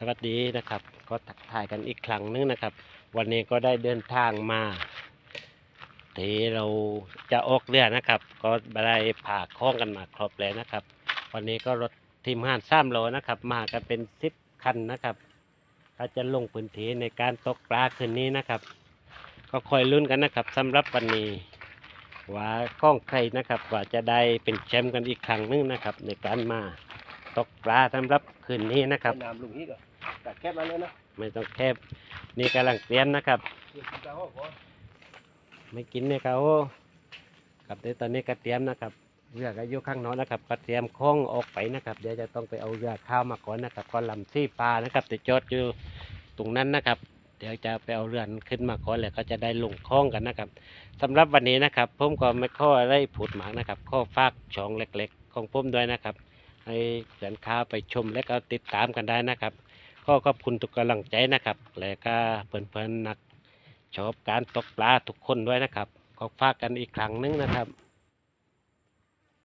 สวัสดีนะครับ ก็ทักทายกันอีกครั้งนึงนะครับ วันนี้ก็ได้เดินทางมาที่เราจะออกเรือนะครับ ก็ได้ผ่าคล้องกันมาครบเลยนะครับ วันนี้ก็รถทีมงานสามโลนะครับ มากันเป็นสิบคันนะครับถ้าจะลงพื้นที่ในการตกปลาคืนนี้นะครับ ก็คอยลุ้นกันนะครับสำหรับวันนี้ว่าก้องใครนะครับ ว่าจะได้เป็นแชมป์กันอีกครั้งหนึงนะครับ ในการมา ตกปลาสำหรับคืนนี้นะครับ น้ำลุงฮีก่อนตัดแคบมาเลยนะไม่ต้องแคบนี่กำลังเตรียมนะครับเดี๋ยวกินข้าวก่อนไม่กินเนี่ยเขาครับเดี๋ยวตอนนี้ก็เตรียมนะครับเรือก็อยู่ข้างโน้นนะครับก็เตรียมคล้องออกไปนะครับ เดี๋ยวจะต้องไปเอาเรือข้าวมาก่อนนะครับก่อนลำซี่ปลานะครับจะจอดอยู่ตรงนั้นนะครับ เดี๋ยวจะไปเอาเรือนั้นขึ้นมาก่อนแล้วก็จะได้ลงคล้องกันนะครับสำหรับวันนี้นะครับผมก็ไม่ข้อได้พูดหมากนะครับข้อฝากช่องเล็ก ๆ ของผมด้วยนะครับ ให้เดินข้าไปชมและก็ติดตามกันได้นะครับ ก็ขอบคุณทุกกำลังใจนะครับ และก็เพื่อนๆนักชอบการตกปลาทุกคนด้วยนะครับก็ฝากกันอีกครั้งหนึงนะครับ